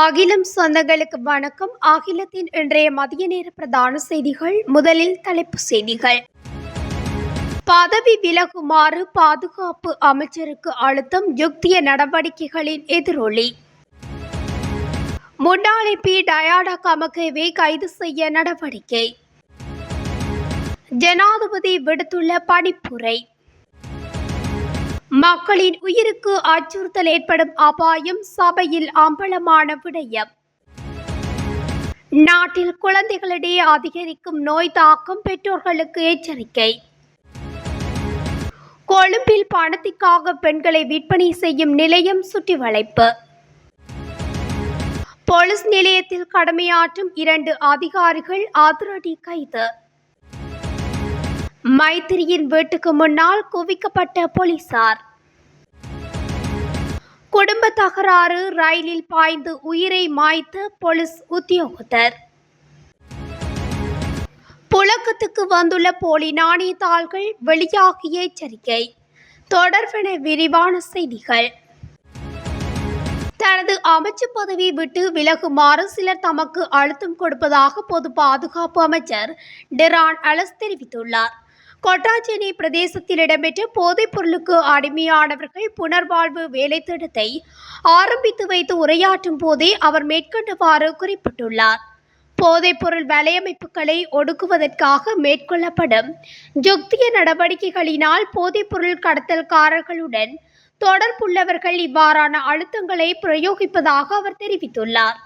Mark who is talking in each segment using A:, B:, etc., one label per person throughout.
A: அகிலம் சொந்தங்களுக்கு வணக்கம். அகிலத்தின் இன்றைய மதிய நேர பிரதான செய்திகள். முதலில் தலைப்பு செய்திகள். பதவி விலகுமாறு பாதுகாப்பு அமைச்சருக்கு அழுத்தம். யுக்திய நடவடிக்கைகளின் எதிரொலி. முன்னாள் பி டயாடா கமகேவை கைது செய்ய நடவடிக்கை. ஜனாதிபதி விடுத்துள்ள பணிப்புரை. மக்களின் உயிருக்கு அச்சுறுத்தல் ஏற்படும் அபாயம் சபையில் அம்பலமான விடயம். நாட்டில் குழந்தைகளிடையே அதிகரிக்கும் நோய் தாக்கம் பெற்றோர்களுக்கு எச்சரிக்கை. கொழும்பில் பணத்திற்காக பெண்களை விற்பனை செய்யும் நிலையம் சுற்றி வளைப்பு போலீஸ் நிலையத்தில் கடமையாற்றும் இரண்டு அதிகாரிகள் அதிரடி கைது. மைத்திரியின் வீட்டுக்கு முன்னால் குவிக்கப்பட்ட போலீசார். குடும்ப தகராறு ரயிலில் பாய்ந்து உயிரை மாய்த்த போலீஸ் உத்தியோகத்தர். புழக்கத்துக்கு வந்துள்ள போலி நாணயத்தாள்கள் வெளியாகிய எச்சரிக்கை. தொடர்பென விரிவான செய்திகள். தனது அமைச்சு பதவியை விட்டு விலகுமாறு சிலர் தமக்கு அழுத்தம் கொடுப்பதாக பொது பாதுகாப்பு அமைச்சர் டெரான் அலஸ் தெரிவித்துள்ளார். கொட்டாச்சேரி பிரதேசத்தில் இடம்பெற்ற போதைப் பொருளுக்கு அடிமையானவர்கள் புனர்வாழ்வு வேலை திட்டத்தை ஆரம்பித்து வைத்து உரையாற்றும் போதே அவர் மேற்கொண்டவாறு குறிப்பிட்டுள்ளார். போதைப்பொருள் வலையமைப்புகளை ஒடுக்குவதற்காக மேற்கொள்ளப்படும் யுக்திய நடவடிக்கைகளினால் போதைப்பொருள் கடத்தல்காரர்களுடன் தொடர்புள்ளவர்கள் இவ்வாறான அழுத்தங்களை பிரயோகிப்பதாக அவர் தெரிவித்துள்ளார்.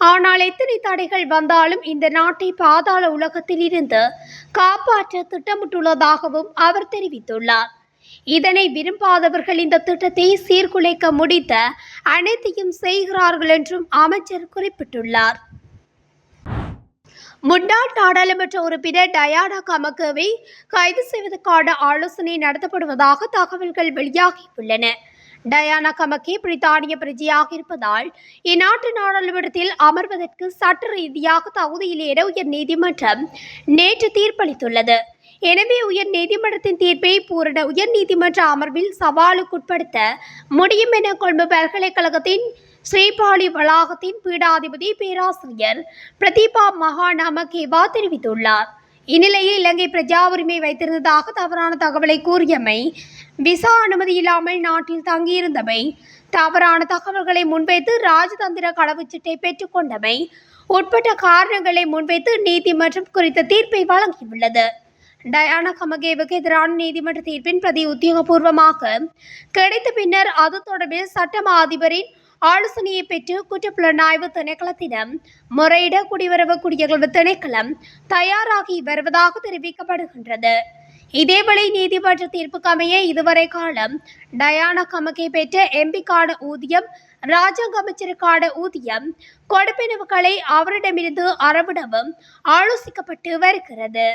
A: ஆனால் எத்தனை தடைகள் வந்தாலும் இந்த நாட்டை பாதாள உலகத்தில் இருந்து காப்பாற்ற திட்டமிட்டுள்ளதாகவும் அவர் தெரிவித்துள்ளார். இதனை விரும்பாதவர்கள் இந்த திட்டத்தை சீர்குலைக்க முடித்த அனைத்தையும் செய்கிறார்கள் என்றும் அமைச்சர் குறிப்பிட்டுள்ளார். முன்னாள் நாடாளுமன்ற உறுப்பினர் டயானா கமகவை கைது செய்வதற்கான ஆலோசனை நடத்தப்படுவதாக தகவல்கள் வெளியாகியுள்ளன. டயானா கமக்கி பிரித்தானிய பிரஜையாக இருப்பதால் இந்நாட்டு நாடாளுமன்றத்தில் அமர்வதற்கு சட்ட ரீதியாக தகுதியில்லை உயர் நீதிமன்றம் நேற்று தீர்ப்பளித்துள்ளது. எனவே உயர் நீதிமன்றத்தின் தீர்ப்பை பூரண உயர் நீதிமன்ற அமர்வில் சவாலுக்குட்படுத்த முடியும் என கொழும்பு பல்கலைக்கழகத்தின் ஸ்ரீபாலி வளாகத்தின் பீடாதிபதி பேராசிரியர் பிரதீபா மகாநாமகேவா தெரிவித்துள்ளார். இந்நிலையில் இலங்கை பிரஜா உரிமை வைத்திருந்ததாக தவறான தகவலை கூறியமை விசா அனுமதி இல்லாமல் நாட்டில் தங்கியிருந்தமை தவறான தகவல்களை முன்வைத்து ராஜதந்திர கடவுச்சீட்டை பெற்றுக்கொண்டமை உட்பட்ட காரணங்களை முன்வைத்து நீதிமன்றம் குறித்த தீர்ப்பை வழங்கியுள்ளது. டயானா கமகேவுக்கு எதிரான நீதிமன்ற தீர்ப்பின் பிரதி உத்தியோகபூர்வமாக கிடைத்த பின்னர் அது தொடர்பில் சட்டமா அதிபரின் ஆலோசனையை பெற்று குற்றப்புலனாய்வு திணைக்களத்திடம் முறையிட குடிவரவு குடியகழ்வு திணைக்களம் தயாராகி வருவதாக தெரிவிக்கப்படுகின்றது. இதேவேளை நீதிமன்ற தீர்ப்புக்கு அமைய இதுவரை காலம் டயானா கமக்கை பெற்ற எம்பிக்கான ஊதியம் ராஜாங்க அமைச்சருக்கான ஊதியம் கொடுப்பினவுகளை அவரிடமிருந்து அறவிடவும் ஆலோசிக்கப்பட்டு வருகிறது.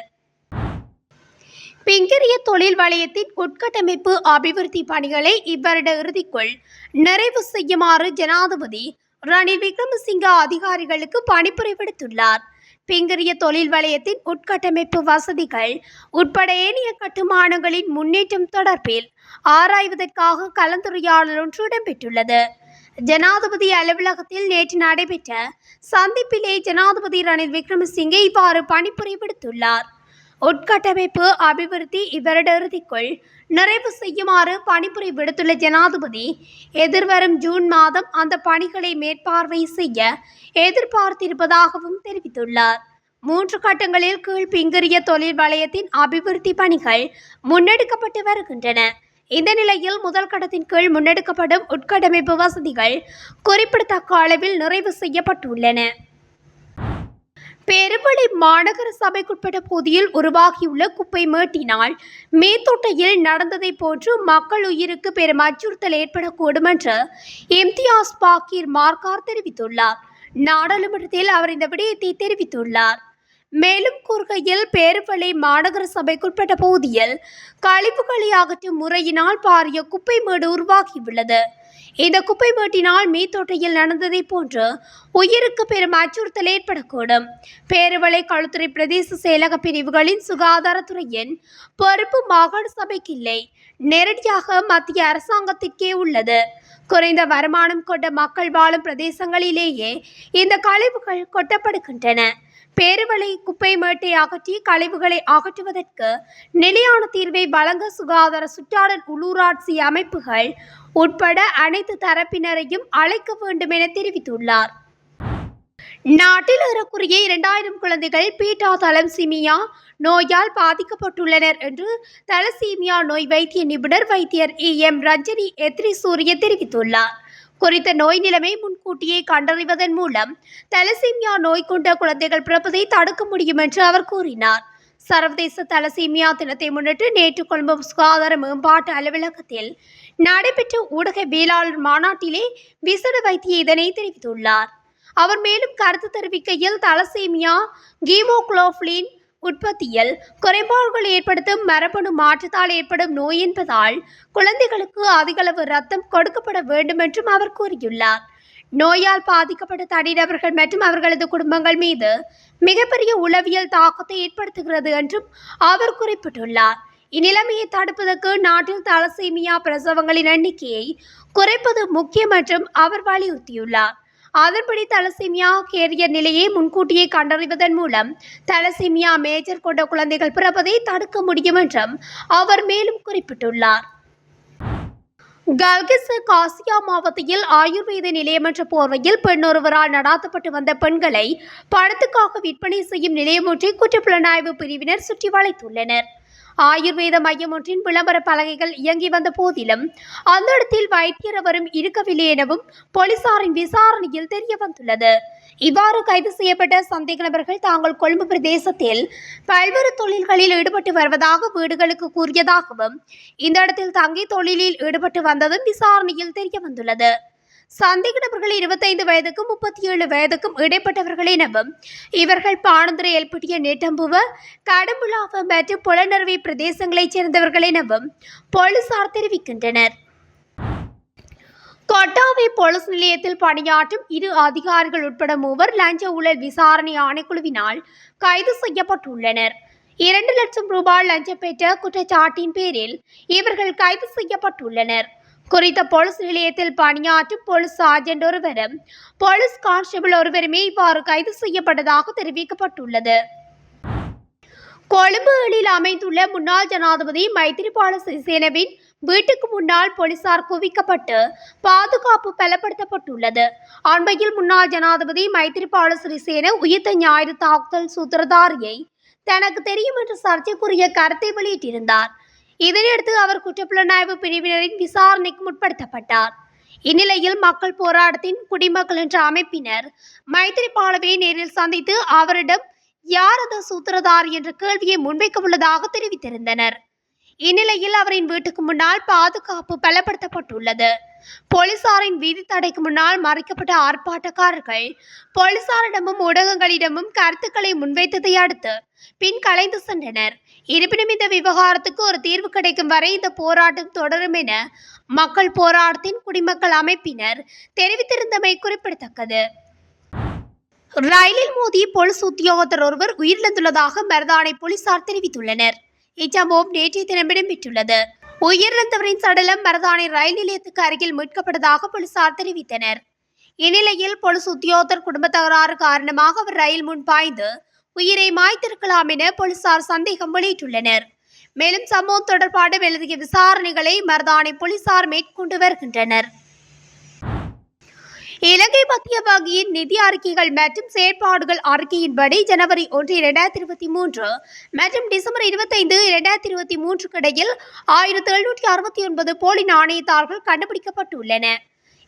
A: பிங்கிரிய தொழில் வலயத்தின் உட்கட்டமைப்பு அபிவிருத்தி பணிகளை இவ்வருட இறுதிக்குள் நிறைவு செய்யுமாறு ஜனாதிபதி ரணில் விக்ரமசிங்க அதிகாரிகளுக்கு பணிப்புரை விடுத்துள்ளார். பிங்கிரிய தொழில் வலயத்தின் உட்கட்டமைப்பு வசதிகள் உட்பட ஏனைய கட்டுமானங்களின் முன்னேற்றம் தொடர்பில் ஆராய்வதற்காக கலந்துரையாடல் ஒன்று இடம்பெற்றுள்ளது. ஜனாதிபதி அலுவலகத்தில் நேற்று நடைபெற்ற சந்திப்பிலே ஜனாதிபதி ரணில் விக்ரமசிங்கே இவ்வாறு பணிப்புரை விடுத்துள்ளார். உட்கட்டமைப்பு அபிவிருத்தி இவ்வருட இறுதிக்குள் நிறைவு செய்யுமாறு பணிபுரி விடுத்துள்ள ஜனாதிபதி எதிர்வரும் ஜூன் மாதம் அந்த பணிகளை மேற்பார்வை செய்ய எதிர்பார்த்திருப்பதாகவும் தெரிவித்துள்ளார். மூன்று கட்டங்களில் கீழ் பிங்கரிய தொழில் வலயத்தின் அபிவிருத்தி பணிகள் முன்னெடுக்கப்பட்டு வருகின்றன. இந்த நிலையில் முதல் கட்டத்தின் கீழ் முன்னெடுக்கப்படும் உட்கட்டமைப்பு வசதிகள் குறிப்பிடத்தக்க அளவில் நிறைவு செய்யப்பட்டுள்ளன. பெருவளை மாநகர சபைக்குட்பட்ட பகுதியில் உருவாகியுள்ள குப்பை மேட்டினால் மேத்தோட்டையில் நடந்ததை போன்று மக்கள் உயிருக்கு பெரும் அச்சுறுத்தல் ஏற்படக்கூடும் என்று இம்தியாஸ் பாக்கீர் மார்கார் தெரிவித்துள்ளார். நாடாளுமன்றத்தில் அவர் இந்த விடயத்தை தெரிவித்துள்ளார். மேலும் கூறுகையில் பேருவளை மாநகர சபைக்குட்பட்ட பகுதியில் கழிவுகளை அகற்றும் முறையினால் பாரிய குப்பை மேடு உருவாகியுள்ளது. இந்த குப்பை மேட்டினால் மீத்தொட்டையில் நடந்ததை போன்று உயிருக்கு பெரும் அச்சுறுத்தல் ஏற்படக்கூடும். பேருவளை களுத்துறை பிரதேச செயலக பிரிவுகளின் சுகாதாரத்துறையின் பொறுப்பு மாகாண சபைக்கு இல்லை. நேரடியாக மத்திய அரசாங்கத்திற்கே உள்ளது. குறைந்த வருமானம் கொண்ட மக்கள் வாழும் பிரதேசங்களிலேயே இந்த கழிவுகள் கொட்டப்படுகின்றன. பேருவளை குப்பை மேட்டை அகற்றி கழிவுகளை அகற்றுவதற்கு நிலையான தீர்வை வழங்க சுகாதார சுற்றாடல் உள்ளூராட்சி அமைப்புகள் உட்பட அனைத்து தரப்பினரையும் அழைக்க வேண்டும் என தெரிவித்துள்ளார். நாட்டில் ஏறக்குறைய இரண்டாயிரம் குழந்தைகள் பீட்டா தலம்சீமியா நோயால் பாதிக்கப்பட்டுள்ளனர் என்று தலசீமியா நோய் வைத்திய நிபுணர் வைத்தியர் இ எம் ரஞ்சனி எத்ரி சூரிய தெரிவித்துள்ளார். குறித்த நோய் நிலைமை முன்கூட்டியே கண்டறிவதன் மூலம் தலசீமியா நோய் கொண்ட குழந்தைகள் பிறப்பதை தடுக்க முடியும் என்று அவர் கூறினார். சர்வதேச தலசீமியா தினத்தை முன்னிட்டு நேற்று கொழும்பு சுகாதார மேம்பாட்டு அலுவலகத்தில் நடைபெற்ற ஊடகவியலாளர் மாநாட்டிலே விசேட வைத்திய இதனை தெரிவித்துள்ளார். அவர் மேலும் கருத்து தெரிவிக்கையில் தலசேமியா கீமோக்ளோஃப்ளின் உற்பத்தியில் குறைபாடுகள் ஏற்படுத்தும் மரபணு மாற்றத்தால் ஏற்படும் நோய் என்பதால் குழந்தைகளுக்கு அதிகளவு ரத்தம் கொடுக்கப்பட வேண்டும் என்றும் அவர் கூறியுள்ளார். நோயால் பாதிக்கப்பட்ட தனிநபர்கள் மற்றும் அவர்களது குடும்பங்கள் மீது மிகப்பெரிய உளவியல் தாக்கத்தை ஏற்படுத்துகிறது என்றும் அவர் குறிப்பிட்டுள்ளார். இந்நிலைமையை தடுப்பதற்கு நாட்டில் தலசீமியா பிரசவங்களின் எண்ணிக்கையை குறைப்பது முக்கியம் என்றும் அவர் வலியுறுத்தியுள்ளார். அதன்படி தலசீமியா கேரியர் நிலையை முன்கூட்டியே கண்டறிவதன் மூலம் தலசீமியா மேஜர் கொண்ட குழந்தைகள் பிறப்பதை தடுக்க முடியும் என்றும் அவர் மேலும் குறிப்பிட்டுள்ளார். கல்கிஸ் காசியா மாவட்டத்தில் ஆயுர்வேத நிலையம் என்ற போர்வையில் பெண்ணொருவரால் நடாத்தப்பட்டு வந்த பெண்களை பணத்துக்காக விற்பனை செய்யும் நிலையம் ஒன்றை குற்றப்புலனாய்வு பிரிவினர் சுற்றி வளைத்துள்ளனர். ஆயுர்வேத மையம் ஒன்றின் விளம்பர பலகைகள் இயங்கி வந்த போதிலும் அந்த இடத்தில் வைத்தியர் அவரும் இருக்கவில்லை எனவும் போலீசாரின் விசாரணையில் தெரிய வந்துள்ளது. இவ்வாறு கைது செய்யப்பட்ட சந்தேக நபர்கள் தாங்கள் கொழும்பு பிரதேசத்தில் பல்வேறு தொழில்களில் ஈடுபட்டு வருவதாக வீடுகளுக்கு கூறியதாகவும் இந்த இடத்தில் தங்கி தொழிலில் ஈடுபட்டு வந்ததும் விசாரணையில் தெரிய வந்துள்ளது. சந்தேக நபர்கள் இருபத்தைந்து வயதுக்கும் முப்பத்தி ஏழு வயதுக்கும் இடைப்பட்டவர்கள் எனவும் இவர்கள் பாணந்துறை ஏற்பட்டிய நேட்டம்புவ கடம்புலாவ மற்றும் புலனறுவை பிரதேசங்களைச் சேர்ந்தவர்கள் எனவும் போலீசார் தெரிவிக்கின்றனர். கொட்டாவை போலீஸ் நிலையத்தில் பணியாற்றும் இரு அதிகாரிகள் உட்பட மூவர் லஞ்ச ஊழல் விசாரணை ஆணைக்குழுவினால் கைது செய்யப்பட்டுள்ளனர். இரண்டு லட்சம் ரூபாய் லஞ்சம் பெற்ற குற்றச்சாட்டின் பேரில் இவர்கள் கைது செய்யப்பட்டுள்ளனர். குறித்த போலீஸ் நிலையத்தில் பணியாற்றும் போலீஸ் சார்ஜென்ட் ஒருவரும் போலீஸ் கான்ஸ்டபிள் ஒருவருமே இவ்வாறு கைது செய்யப்பட்டதாக தெரிவிக்கப்பட்டுள்ளது. கொழும்புகளில் அமைந்துள்ள முன்னாள் ஜனாதிபதி மைத்திரிபால சிறிசேனவின் வீட்டுக்கு முன்னால் போலீசார் குவிக்கப்பட்டு பாதுகாப்பு பலப்படுத்தப்பட்டுள்ளது. அண்மையில் முன்னாள் ஜனாதிபதி மைத்திரிபால சிறிசேன உயிர்த்த ஞாயிறு தாக்குதல் சூத்திரதாரியை தனக்கு தெரியும் என்று சர்ச்சைக்குரிய கருத்தை வெளியிட்டிருந்தார். இதனையடுத்து அவர் குற்றப்புலனாய்வு பிரிவினரின் விசாரணைக்கு முற்படுத்தப்பட்டார். இந்நிலையில் மக்கள் போராட்டத்தின் குடிமக்கள் என்ற அமைப்பினர் மைத்திரிபாலவை நேரில் சந்தித்து அவரிடம் யார் அந்த சூத்திரதாரி என்ற கேள்வியை முன்வைக்க உள்ளதாக தெரிவித்திருந்தனர். இந்நிலையில் அவரின் வீட்டுக்கு முன்னால் பாதுகாப்பு பலப்படுத்தப்பட்டுள்ளது. போலீசாரின் வீதி தடைக்கு முன்னால் மறைக்கப்பட்ட ஆர்ப்பாட்டக்காரர்கள் போலீசாரிடமும் ஊடகங்களிடமும் கருத்துக்களை முன்வைத்ததை அடுத்து பின் கலைந்து சென்றனர். இருப்பினும் இந்த விவகாரத்துக்கு ஒரு தீர்வு கிடைக்கும் வரை இந்த போராட்டம் தொடரும் என மக்கள் போராட்டத்தின் குடிமக்கள் அமைப்பினர் தெரிவித்திருந்தமை குறிப்பிடத்தக்கது. ரயிலில் மோதி போலீஸ் உத்தியோகத்தர் ஒருவர் உயிரிழந்துள்ளதாக மருதானை போலீசார் தெரிவித்துள்ளனர். இச்சம்பவம் நேற்றைய தினம் இடம்பெற்றுள்ளது உயிரிழந்தவரின் சடலம் மருதானை ரயில் நிலையத்துக்கு அருகில் மீட்கப்பட்டதாக போலீசார் தெரிவித்தனர். இந்நிலையில் போலீஸ் உத்தியோகத்தர் குடும்ப தகராறு காரணமாக அவர் ரயில் முன் பாய்ந்து உயிரை மாய்த்திருக்கலாம் என போலீசார் சந்தேகம் வெளியிட்டுள்ளனர். மேலும் சம்பவம் தொடர்பான மேலதிக விசாரணைகளை மருதானை போலீசார் மேற்கொண்டு வருகின்றனர். இலங்கை மத்திய வங்கியின் நிதி அறிக்கைகள் மற்றும் செயற்பாடுகள் அறிக்கையின்படி ஜனவரி ஒன்று இரண்டாயிரத்தி இருபத்தி மூன்று மற்றும் டிசம்பர் இருபத்தைந்து இரண்டாயிரத்தி இருபத்தி மூன்றுக்கு இடையில் ஆயிரத்தி எழுநூற்றி அறுபத்தி ஒன்பது போலி நாணயத்தாள்கள் கண்டுபிடிக்கப்பட்டுள்ளன.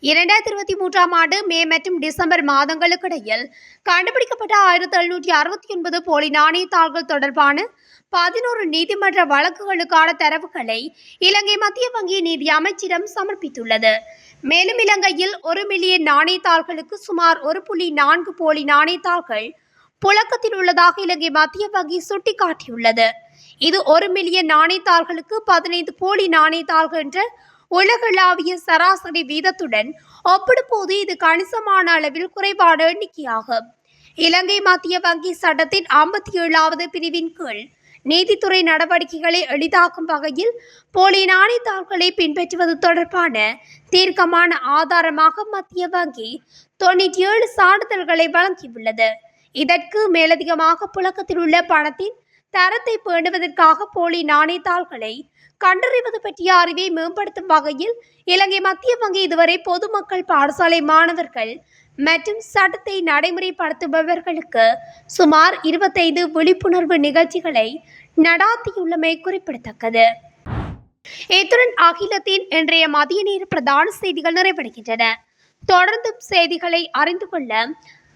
A: இரண்டாயிரத்தி இருபத்தி மூன்றாம் ஆண்டு மே மற்றும் டிசம்பர் மாதங்களுக்கு இடையில் கண்டுபிடிக்கப்பட்ட ஆயிரத்தி எழுநூற்றி அறுபத்தி ஒன்பது போலி நாணயத்தாள்கள் தொடர்பான பதினோரு நீதிமன்ற வழக்குகளுக்கான தரவுகளை இலங்கை மத்திய வங்கி நீதி அமைச்சிடம் சமர்ப்பித்துள்ளது. மேலும் இலங்கையில் ஒரு மில்லியன் நாணயத்தாள்களுக்கு சுமார் ஒரு புள்ளி நான்கு போலி நாணயத்தாள்கள் புழக்கத்தில் உள்ளதாக இலங்கை மத்திய வங்கி சுட்டிக்காட்டியுள்ளது. இது ஒரு மில்லியன் நாணயத்தாள்களுக்கு பதினைந்து போலி நாணயத்தாள்கள் என்ற உலகளாவிய சராசரி வீதத்துடன் ஒப்பிடும்போது இது கணிசமான அளவில் குறைவான எண்ணிக்கையாகும் இலங்கை மத்திய வங்கி சட்டத்தின் ஐம்பத்தி ஏழாவது பிரிவின் கீழ் நீதித்துறை நடவடிக்கைகளை எளிதாக்கும் வகையில் போலி நாணயத்தாள்களை பின்பற்றுவது தொடர்பான தீர்க்கமான ஆதாரமாக மத்திய வங்கி தொண்ணூற்றி ஏழு சான்றிதழ்களை வழங்கியுள்ளது. இதற்கு மேலதிகமாக புழக்கத்தில் உள்ள பணத்தின் தரத்தை பேணுவதற்காக போலி நாணயத்தாள்களை கண்டறிவது பற்றிய அறிவை மேம்படுத்தும் வகையில் இலங்கை மத்திய வங்கி இதுவரை பொதுமக்கள் பாடசாலை மாணவர்கள் மற்றும் சட்டத்தை நடைமுறைப்படுத்துபவர்களுக்கு சுமார் இருபத்தைந்து விழிப்புணர்வு நிகழ்ச்சிகளை நடாத்தியுள்ளமை குறிப்பிடத்தக்கது. இத்துடன் அகிலத்தின் இன்றைய மதிய நேர பிரதான செய்திகள் நிறைவடைகின்றன. தொடர்ந்தும் செய்திகளை அறிந்து கொள்ள